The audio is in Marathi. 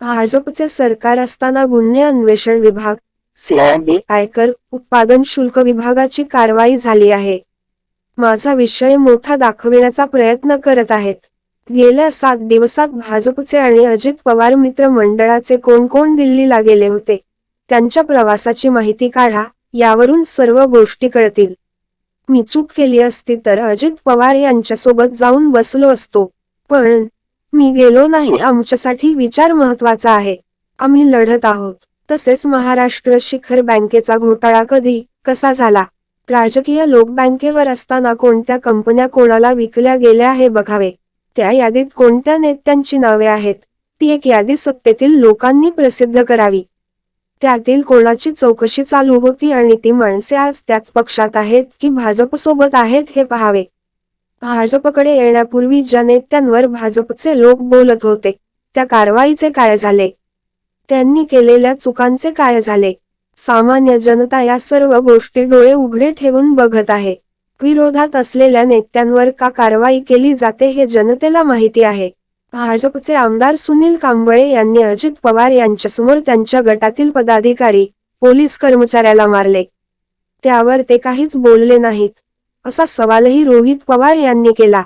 भाजपचे सरकार असताना गुन्हे अन्वेषण विभाग सीआयडी आयकर उत्पादन शुल्क विभागाची कारवाई झाली आहे. माझा विषय मोठा दाखविण्याचा प्रयत्न करत आहेत. गेल्या सात दिवसात भाजपचे आणि अजित पवार मित्र मंडळाचे कोण कोण दिल्लीला गेले होते त्यांच्या प्रवासाची माहिती काढा यावरून सर्व गोष्टी कळतील. मी चूक केली असती तर अजित पवार यांच्यासोबत जाऊन बसलो असतो पण मी गेलो नाही. आमच्यासाठी विचार महत्त्वाचा आहे. आम्ही लढत आहोत. तसेच महाराष्ट्र शिखर बँकेचा घोटाळा कधी कसा झाला? राजकीय लोक बँकेवर असताना कोणत्या कंपन्या कोणाला विकल्या गेल्या हे बघावे. त्या यादीत कोणत्या नेत्यांची नावे आहेत? ती एक यादी सत्तेतील लोकांनी प्रसिद्ध करावी. त्यातील कोणाची चौकशी चालू होती आणि ती माणसे आज त्याच पक्षात आहेत की भाजपसोबत आहेत हे पहावे. भाजपकडे येण्यापूर्वी ज्या नेत्यांवर भाजपचे लोक बोलत होते. त्या कारवाईचे काय झाले? त्यांनी केलेल्या चुकांचे काय झाले? सामान्य जनता या सर्व गोष्टी डोळे उघडे ठेवून बघत आहे. विरोधात असलेल्या नेत्यांवर का कारवाई केली जाते हे जनतेला माहिती आहे. भाजपचे आमदार सुनील कांबळे यांनी अजित पवार यांच्यासमोर त्यांच्या गटातील पदाधिकारी पोलीस कर्मचाऱ्याला मारले. त्यावर ते काहीच बोलले नाहीत. असा सवालही रोहित पवार यांनी केला.